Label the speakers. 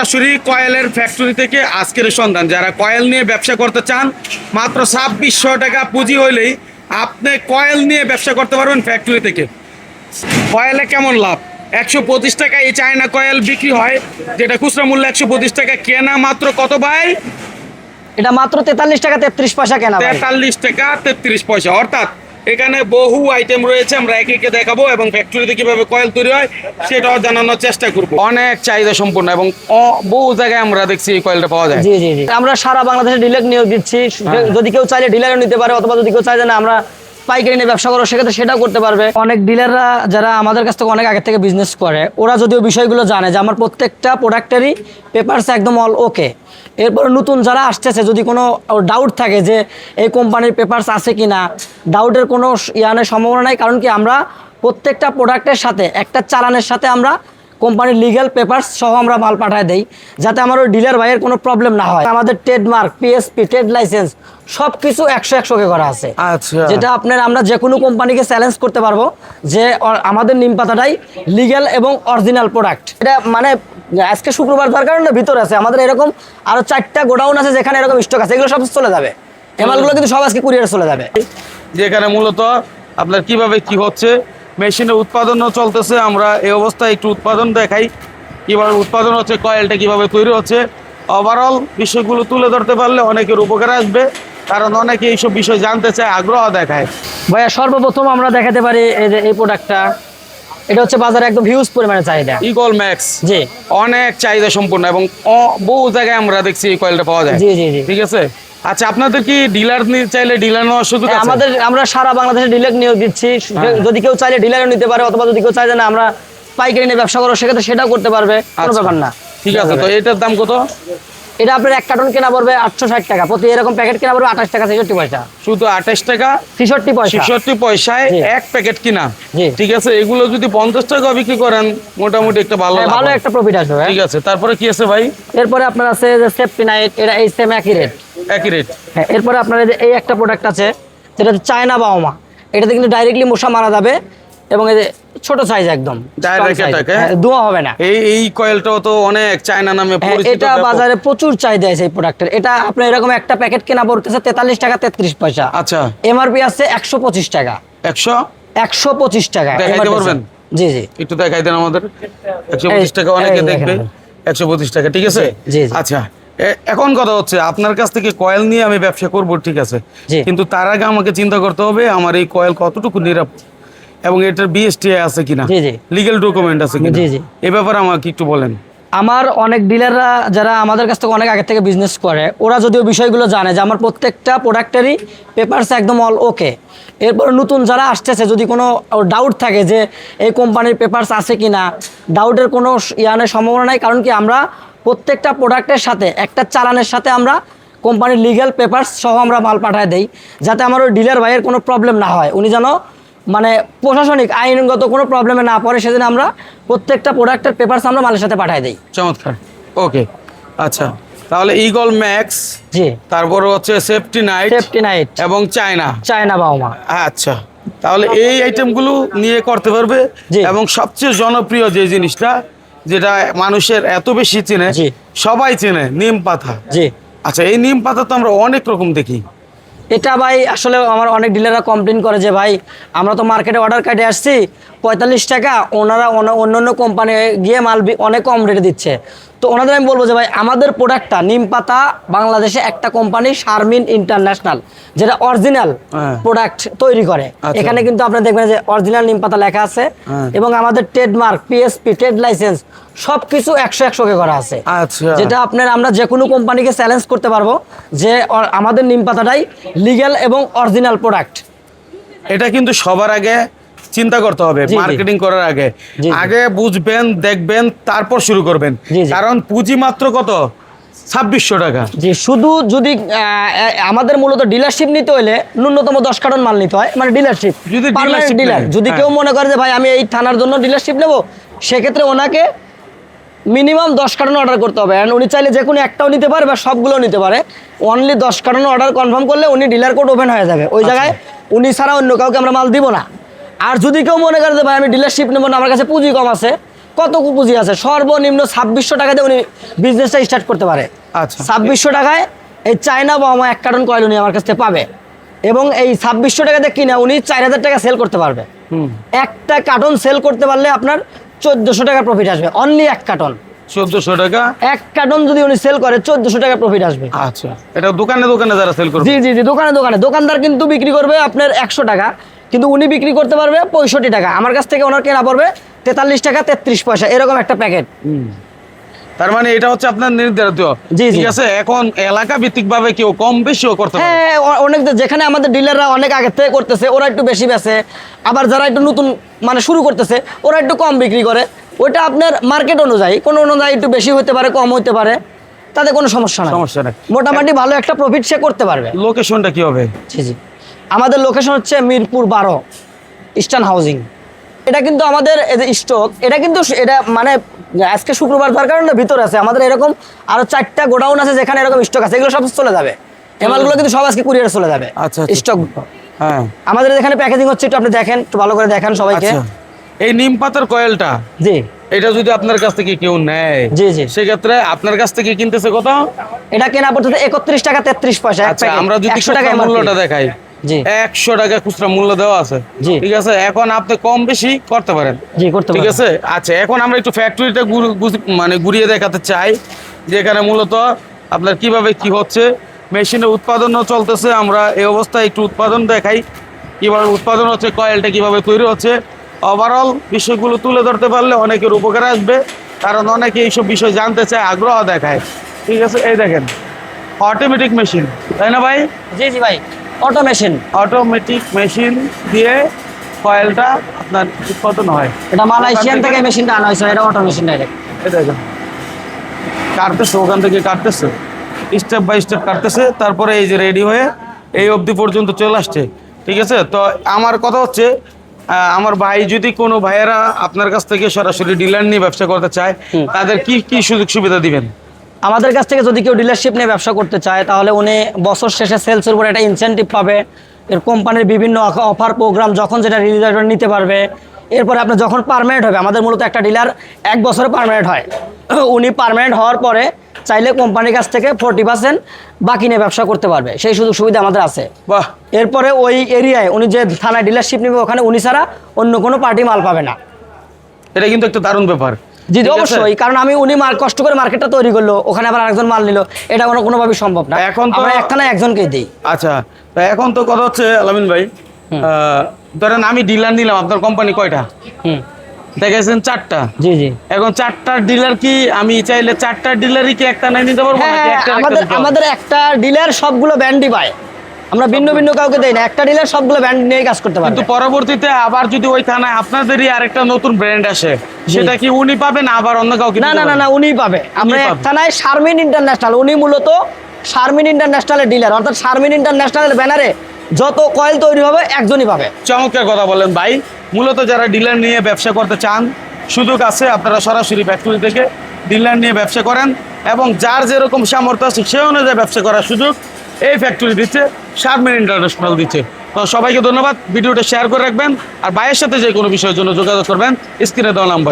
Speaker 1: সরাসরি কয়েলের ফ্যাক্টরি থেকে আজকের সন্ধান। যারা কয়েল নিয়ে ব্যবসা করতে চান মাত্র ছাব্বিশশো টাকা পুঁজি হইলেই আপনি কয়েল নিয়ে ব্যবসা করতে পারবেন ফ্যাক্টরি থেকে। কয়েলে কেমন লাভ? একশো পঁচিশ টাকা এই চায়না কয়েল বিক্রি হয় যেটা খুচরা মূল্য একশো পঁচিশ টাকা কেনা মাত্র কত ভাই?
Speaker 2: এটা মাত্র তেতাল্লিশ টাকা তেত্রিশ পয়সা কেনা
Speaker 1: তেতাল্লিশ টাকা তেত্রিশ পয়সা। অর্থাৎ এখানে বহু আইটেম রয়েছে আমরা একে একে দেখাবো এবং ফ্যাক্টরিতে কীভাবে কয়েল তৈরি হয় সেটাও জানানোর চেষ্টা করব। অনেক চাহিদা সম্পূর্ণ এবং বহু জায়গায় আমরা দেখছি এই কয়েলটা পাওয়া যায়।
Speaker 2: জি জি আমরা সারা বাংলাদেশে ডিলার নিয়োগ দিচ্ছি।
Speaker 1: হ্যাঁ।
Speaker 2: যদি কেউ চাইলে ডিলারও নিতে পারে অথবা যদি কেউ চাইলে না আমরা পাইকারি নিয়ে ব্যবসা করো, সেক্ষেত্রে সেটাও করতে পারবে। অনেক ডিলাররা যারা আমাদের কাছ থেকে অনেক আগে থেকে বিজনেস করে, ওরা যদিও বিষয়গুলো জানে যে আমার প্রত্যেকটা প্রোডাক্টেরই পেপারস একদম অল ওকে এরপর নতুন যারা আসতেছে, যদি কোনো ডাউট থাকে যে এই কোম্পানির পেপারস আছে কি না ডাউটের কোনো ইয়ানের সম্ভাবনা নাই, কারণ কি আমরা প্রত্যেকটা প্রোডাক্টের সাথে, একটা চালানের সাথে আমরা কোম্পানির লিগ্যাল পেপার সহ আমরা মাল পাঠায় দেই যাতে আমার ওই ডিলার ভাইয়ের কোনো প্রবলেম না হয়। আমাদের ট্রেডমার্ক পিএসপি ট্রেড লাইসেন্স সব কিছু একশো একশোকে করা আছে।
Speaker 1: আচ্ছা।
Speaker 2: যেটা আপনার আমরা যে কোনো কোম্পানিকে চ্যালেঞ্জ করতে পারব যে আমাদের নিম পাতাটাই লিগ্যাল এবং অরিজিনাল প্রোডাক্ট এটা মানে আজকে শুক্রবার তার কারণে ভিতর আছে আমাদের এরকম আরও চারটা গোডাউন আছে যেখানে এরকম স্টক আছে এগুলো সব চলে যাবে। এই মালগুলো কিন্তু সব আজকে কুরিয়ারে চলে যাবে।
Speaker 1: যেখানে মূলত আপনার কীভাবে কি হচ্ছে মেশিনের উৎপাদনও চলতেছে আমরা এই অবস্থায় একটু উৎপাদন দেখাই। কীভাবে উৎপাদন হচ্ছে কয়েলটা কীভাবে তৈরি হচ্ছে। ওভারঅল বিষয়গুলো তুলে ধরতে পারলে অনেকের উপকার আসবে কারণ অনেকে এইসব বিষয় জানতে চায় আগ্রহ দেখায়।
Speaker 2: ভাইয়া সর্বপ্রথম আমরা দেখাতে পারি এই যে এই প্রোডাক্টটা এটা হচ্ছে বাজারে একদম হিউজ পরিমাণে চাহিদা।
Speaker 1: Eagle Max
Speaker 2: G.
Speaker 1: অনেক চাহিদা সম্পূর্ণ এবং বহু জায়গায় আমরা দেখছি এই কয়েলটা পাওয়া যায়।
Speaker 2: জি জি জি।
Speaker 1: ঠিক আছে? আচ্ছা আপনাদের কি ডিলার চাইলে ডিলার নেওয়ার সুযোগ
Speaker 2: হ্যাঁ,
Speaker 1: আছে
Speaker 2: আমাদের আমরা সারা বাংলাদেশে ডিলার নিয়োগ দিচ্ছি।
Speaker 1: হ্যাঁ।
Speaker 2: যদি কেউ চাইলে ডিলারও নিতে পারে অথবা যদি কেউ চাই যে না আমরা পাইকারি নিয়ে ব্যবসা করো সেক্ষেত্রে সেটাও করতে পারবে। কোনো
Speaker 1: আচ্ছা।
Speaker 2: ব্যাপার না।
Speaker 1: ঠিক আছে তো এটার দাম কত?
Speaker 2: এটা আপনার এক কার্টন কেনা পড়বে আটশো ষাট টাকা। প্রতি এরকম প্যাকেট কেনা পড়বে আঠাশ টাকা ছেষট্টি পয়সা।
Speaker 1: শুধু আঠাশ টাকা?
Speaker 2: ছেষট্টি পয়সা।
Speaker 1: ছেষট্টি পয়সায় এক প্যাকেট কিনা? ঠিক আছে এগুলো যদি পঞ্চাশ টাকা বিক্রি করেন মোটামুটি একটা ভালো
Speaker 2: হ্যাঁ, ভালো একটা প্রফিট আসবে
Speaker 1: ঠিক আছে তারপরে কি আছে ভাই?
Speaker 2: এরপরে আপনার আছে যে সেফটি নাইট এটা এই সেম একই রেট
Speaker 1: একই রেট
Speaker 2: হ্যাঁ এরপরে আপনার যে এই একটা প্রোডাক্ট আছে যেটা হচ্ছে চায়না বাওমা এটাতে কিন্তু ডাইরেক্টলি মশা মারা যাবে এবং এই যে ছোট সাইজ একদম।
Speaker 1: হ্যাঁ?
Speaker 2: হ্যাঁ, ধোঁয়া হবে না।
Speaker 1: এই এই কয়েলটাও তো অনেক চায়না নামে
Speaker 2: হ্যাঁ,
Speaker 1: পরিচিত
Speaker 2: এটা বাজারে প্রচুর চাহিদা আছে এই প্রোডাক্টের এটা আপনার এরকম একটা প্যাকেট কেনা পড়তেছে তেতাল্লিশ টাকা তেত্রিশ পয়সা।
Speaker 1: আচ্ছা।
Speaker 2: এমআরপি আছে একশো পঁচিশ টাকা।
Speaker 1: একশো?
Speaker 2: একশো পঁচিশ টাকা
Speaker 1: দেখাইতে পারবেন?
Speaker 2: জি জি।
Speaker 1: একটু দেখাই দেন আমাদের। একশো
Speaker 2: এই-
Speaker 1: পঁচিশ টাকা অনেকে দেখবে।
Speaker 2: দেখেন।
Speaker 1: একশো পঁচিশ টাকা ঠিক আছে?
Speaker 2: জি, জি।
Speaker 1: আচ্ছা। এখন কথা হচ্ছে আপনার কাছ থেকে কয়েল নিয়ে আমি ব্যবসা করব ঠিক আছে? কিন্তু তার আগে আমাকে চিন্তা করতে হবে আমার এই কয়েল কতটুকু নিরাপদ এবং এটার বিএসটি আছে কিনা। লিগেল ডকুমেন্ট আছে কিনা?
Speaker 2: জি, জি।
Speaker 1: এ ব্যাপারে আমাকে একটু বলেন।
Speaker 2: আমার অনেক ডিলাররা যারা আমাদের কাছ থেকে অনেক আগে থেকে বিজনেস করে ওরা যদিও বিষয়গুলো জানে যে আমার প্রত্যেকটা প্রোডাক্টেরই পেপারস একদম অল ওকে এরপর নতুন যারা আসতেছে যদি কোনো ডাউট থাকে যে এই কোম্পানির পেপারস আছে কি না ডাউটের কোনো ইয়ানের সম্ভাবনা নাই। কারণ কি আমরা প্রত্যেকটা প্রোডাক্টের সাথে একটা চালানের সাথে আমরা কোম্পানির লিগ্যাল পেপারস সহ আমরা মাল পাঠায় দেই যাতে আমার ওই ডিলার ভাইয়ের কোনো প্রবলেম না হয়। উনি যেন মানে প্রশাসনিক আইনগত কোনো প্রবলেমে না পড়ে সেদিন আমরা প্রত্যেকটা প্রোডাক্টের পেপারস আমরা মালের সাথে পাঠায় দিই।
Speaker 1: চমৎকার। ওকে আচ্ছা তাহলে ইগল ম্যাক্স
Speaker 2: জি।
Speaker 1: তারপর হচ্ছে সেফটি নাইট
Speaker 2: সেফটি নাইট
Speaker 1: এবং চায়না
Speaker 2: চায়না বাউমা
Speaker 1: আচ্ছা তাহলে এই আইটেমগুলো নিয়ে করতে পারবে
Speaker 2: জি।
Speaker 1: এবং সবচেয়ে জনপ্রিয় যে জিনিসটা যেটা মানুষের এত বেশি চেনে। সবাই চেনে নিম পাতা।
Speaker 2: জি।
Speaker 1: আচ্ছা এই নিম পাতা তো আমরা অনেক রকম দেখি।
Speaker 2: এটা ভাই আসলে আমার অনেক ডিলাররা কমপ্লেন করে যে ভাই আমরা তো মার্কেটে অর্ডার কাটে আসছি পঁয়তাল্লিশ টাকা ওনারা অন্য অন্য কোম্পানি গিয়ে মাল অনেক কম রেটে দিচ্ছে তো ওনাদের আমি বলব যে ভাই আমাদের প্রোডাক্টটা নিম পাতা বাংলাদেশে একটা কোম্পানি শারমিন ইন্টারন্যাশনাল যেটা অরিজিনাল
Speaker 1: হ্যাঁ।
Speaker 2: প্রোডাক্ট তৈরি করে
Speaker 1: আচ্ছা।
Speaker 2: এখানে কিন্তু আপনি দেখবেন যে অরিজিনাল নিম পাতা লেখা আছে
Speaker 1: হ্যাঁ।
Speaker 2: এবং আমাদের ট্রেডমার্ক পিএসপি ট্রেড লাইসেন্স সবকিছু একশো একশো একশোকে করা আছে
Speaker 1: আচ্ছা
Speaker 2: যেটা আপনার আমরা যে কোনো কোম্পানিকে চ্যালেঞ্জ করতে পারব যে আমাদের নিম পাতাটাই লিগ্যাল এবং অরিজিনাল প্রোডাক্ট
Speaker 1: এটা কিন্তু সবার আগে চিন্তা করতে হবে
Speaker 2: জি, জি।
Speaker 1: মার্কেটিং করার আগে
Speaker 2: জি, জি।
Speaker 1: আগে বুঝবেন দেখবেন তারপর শুরু করবেন
Speaker 2: জি, জি।
Speaker 1: কারণ পুঁজি মাত্র কত ছাব্বিশশো টাকা
Speaker 2: যে শুধু যদি আমাদের মূলত ডিলারশিপ নিতে হলে ন্যূনতম দশ কার্টন মাল নিতে হয় মানে ডিলারশিপ
Speaker 1: যদি
Speaker 2: ডিলার যদি
Speaker 1: হ্যাঁ।
Speaker 2: কেউ মনে করে যে ভাই আমি এই থানার জন্য ডিলারশিপ নেব সেক্ষেত্রে ওনাকে মিনিমাম দশ কার্টন অর্ডার করতে হবে And উনি চাইলে যে কোনো একটাও নিতে পারে বা সবগুলো নিতে পারে অনলি দশ কার্টন অর্ডার কনফার্ম করলে উনি ডিলার কোড ওপেন হয়ে যাবে
Speaker 1: আচ্ছা।
Speaker 2: ওই জায়গায় উনি ছাড়া অন্য কাউকে আমরা মাল দিব না আর যদি কেউ মনে করে যে ভাই আমি ডিলারশিপ নেব না আমার কাছে পুঁজি কম আছে। কত পুঁজি আছে? সর্বনিম্ন ছাব্বিশশো টাকা দিয়ে উনি বিজনেসটা স্টার্ট করতে পারে।
Speaker 1: আচ্ছা।
Speaker 2: ছাব্বিশশো টাকায় এই চায়না বাবা এক কার্টন কয়েল উনি আমার কাছ থেকে পাবে। এবং এই ছাব্বিশশো টাকাতে কিনে উনি চার হাজার টাকা সেল করতে পারবে। একটা কার্টন সেল করতে পারলে আপনার চোদ্দশো টাকা প্রফিট আসবে। অনলি এক কার্টন
Speaker 1: চোদ্দশো টাকা?
Speaker 2: এক কার্টন যদি উনি সেল করে চোদ্দোশো টাকা প্রফিট আসবে।
Speaker 1: আচ্ছা। এটা দোকানে দোকানে যারা সেল করবে?
Speaker 2: জি জি জি দোকানে দোকানে। দোকানদার কিন্তু বিক্রি করবে আপনার একশো টাকা। কিন্তু উনি বিক্রি করতে পারবে পঁয়ষট্টি টাকা। আমার কাছ থেকে ওনার কেনা পড়বে তেতাল্লিশ টাকা তেত্রিশ পয়সা এরকম একটা প্যাকেট।
Speaker 1: তার মানে এটা হচ্ছে আপনার নির্ধারিত। ঠিক আছে এখন এলাকা ভিত্তিক ভাবে কেউ কম বেশিও করতে পারে
Speaker 2: হ্যাঁ অনেক যেখানে আমাদের ডিলাররা অনেক আগে থেকে করতেছে ওরা একটু বেশি বেচে আবার যারা একটু নতুন মানে শুরু করতেছে ওরা একটু কম বিক্রি করে। ওইটা আপনার মার্কেট অনুযায়ী কোনো অনুযায়ী একটু বেশি হতে পারে কম হতে পারে তাতে কোনো সমস্যা নাই।
Speaker 1: সমস্যা নেই।
Speaker 2: মোটামুটি ভালো একটা প্রফিট সে করতে পারবে।
Speaker 1: লোকেশনটা কি হবে?
Speaker 2: জি জি। আমাদের লোকেশন হচ্ছে মিরপুর বারো ইস্টার্ন হাউজিং এটা কিন্তু আমাদের স্টক এটা কিন্তু এটা মানে আজকে শুক্রবার যার কারণে ভিতরে আছে। আমাদের এরকম আরও চারটা গোডাউন আছে যেখানে এরকম স্টক আছে। এগুলো সব চলে যাবে। এমালগুলো কিন্তু সব আজকে কুরিয়ারে চলে যাবে।
Speaker 1: আচ্ছা, আচ্ছা।
Speaker 2: স্টক
Speaker 1: হ্যাঁ।
Speaker 2: আমাদের এখানে প্যাকেজিং হচ্ছে একটু আপনি দেখেন একটু ভালো করে দেখেন সবাইকে।
Speaker 1: আচ্ছা। এই নিম পাতার কয়েলটা
Speaker 2: জি।
Speaker 1: এটা যদি আপনার কাছ থেকে কেউ নেয়
Speaker 2: জি, জি।
Speaker 1: সেক্ষেত্রে আপনার কাছ থেকে কিনতেছে কত?
Speaker 2: এটা কেনা পড়তেছে একত্রিশ টাকা তেত্রিশ পয়সা
Speaker 1: আচ্ছা আমরা যদি
Speaker 2: একশো টাকা
Speaker 1: মূল্যটা দেখাই। একশো টাকা খুচরা মূল্য দেওয়া আছে। ঠিক আছে? এখন আপনি কম বেশি করতে পারেন। ঠিক আছে? আচ্ছা এখন আমরা একটু ফ্যাক্টরিটা মানে ঘুরিয়ে দেখাতে চাই। যেখানে মূলত আপনার কীভাবে কি হচ্ছে মেশিনে উৎপাদনও চলতেছে আমরা এই অবস্থায় একটু উৎপাদন দেখাই। কীভাবে উৎপাদন হচ্ছে কয়েলটা কীভাবে তৈরি হচ্ছে। ওভারঅল বিষয়গুলো তুলে ধরতে পারলে অনেকের উপকার আসবে কারণ অনেকে এইসব বিষয় জানতে চায় আগ্রহ দেখায়। ঠিক আছে? এই দেখেন অটোমেটিক মেশিন তাই না ভাই?
Speaker 2: জি জি ভাই। অটো মেশিন
Speaker 1: অটোমেটিক মেশিন দিয়ে কয়েলটা আপনার উৎপাদন হয়।
Speaker 2: এটা মালয়েশিয়ান থেকে মেশিনটা আনা হয়েছে এটা অটো মেশিন ডাইরেক্ট
Speaker 1: এই দেখেন। কাটতেছে ওখান থেকে কাটতেছে। স্টেপ বাই স্টেপ কাটতেছে তারপরে এই যে রেডি হয়ে এই অবধি পর্যন্ত চলে আসছে। ঠিক আছে? তো আমার কথা হচ্ছে আমার ভাই যদি কোনো ভাইয়েরা আপনার কাছ থেকে সরাসরি ডিলার নিয়ে ব্যবসা করতে চায় তাদের কি কি সুযোগ সুবিধা দিবেন?
Speaker 2: আমাদের কাছ থেকে যদি কেউ ডিলারশিপ নিয়ে ব্যবসা করতে চায় তাহলে উনি বছর শেষে সেলসের উপর একটা ইনসেন্টিভ পাবে। এর কোম্পানির বিভিন্ন অফার প্রোগ্রাম যখন যেটা রিলিজ নিতে পারবে। এরপরে আপনার যখন পারমানেন্ট হবে আমাদের মূলত একটা ডিলার এক বছরে পারমানেন্ট হয়। উনি পারমানেন্ট হওয়ার পরে চাইলে কোম্পানির কাছ থেকে ফোরটি পার্সেন্ট বাকি নিয়ে ব্যবসা করতে পারবে। সেই সুযোগ সুবিধা আমাদের আছে।
Speaker 1: বাহ!
Speaker 2: এরপরে ওই এরিয়ায় উনি যে থানায় ডিলারশিপ নেবে ওখানে উনি ছাড়া অন্য কোনো পার্টি মাল পাবে না।
Speaker 1: এটা কিন্তু একটা দারুণ ব্যাপার।
Speaker 2: জি? অবশ্যই কারণ আমি উনি মার কষ্ট করে মার্কেটটা তৈরি করল ওখানে আবার আরেকজন মাল নিল এটা কোনো কোনোভাবেই সম্ভব না।
Speaker 1: এখন তো-
Speaker 2: একখানে একজনকেই দিই।
Speaker 1: আচ্ছা তা এখন তো কথা হচ্ছে আলামিন ভাই ধরেন আমি ডিলার নিলাম আপনার কোম্পানি কয়টা?
Speaker 2: হুম।
Speaker 1: দেখেছেন চারটা?
Speaker 2: জি জি।
Speaker 1: এখন চারটার ডিলার কি আমি চাইলে চারটার ডিলারই কি একটা নাই নিতে পারব
Speaker 2: হ্যাঁ আমাদের আমাদের একটা ডিলার সবগুলো ব্যান্ডই পায়। আমরা ভিন্ন ভিন্ন কাউকে দেই না। একটা ডিলার সবগুলো ব্র্যান্ড নিয়ে কাজ করতে পারবে।
Speaker 1: কিন্তু পরবর্তীতে আবার যদি ওই থানায় আপনাদেরই আরেকটা নতুন ব্র্যান্ড আসে সেটা কি উনি পাবেন আবার অন্য কাউকে
Speaker 2: না না না না উনিই পাবে। আমরা। একটা নাই শারমিন ইন্টারন্যাশনাল উনি মূলত শারমিন ইন্টারন্যাশনালের ডিলার অর্থাৎ শারমিন ইন্টারন্যাশনালের ব্যানারে যত কয়েল তৈরি হবে একজনই পাবে।
Speaker 1: চমৎকার কথা বলেন ভাই। মূলত যারা ডিলার নিয়ে ব্যবসা করতে চান সুযোগ আছে আপনারা সরাসরি ফ্যাক্টরি থেকে ডিলার নিয়ে ব্যবসা করেন এবং যার যেরকম সামর্থ্য আছে সে অনুযায়ী ব্যবসা করার সুযোগ এই ফ্যাক্টরি দিচ্ছে শারমেন ইন্টারন্যাশনাল দিচ্ছে। তো সবাইকে ধন্যবাদ, ভিডিওটা শেয়ার করে রাখবেন, আর বাইয়ের সাথে যে কোনো বিষয়ের জন্য যোগাযোগ করবেন স্ক্রিনে দেওয়া নাম্বারে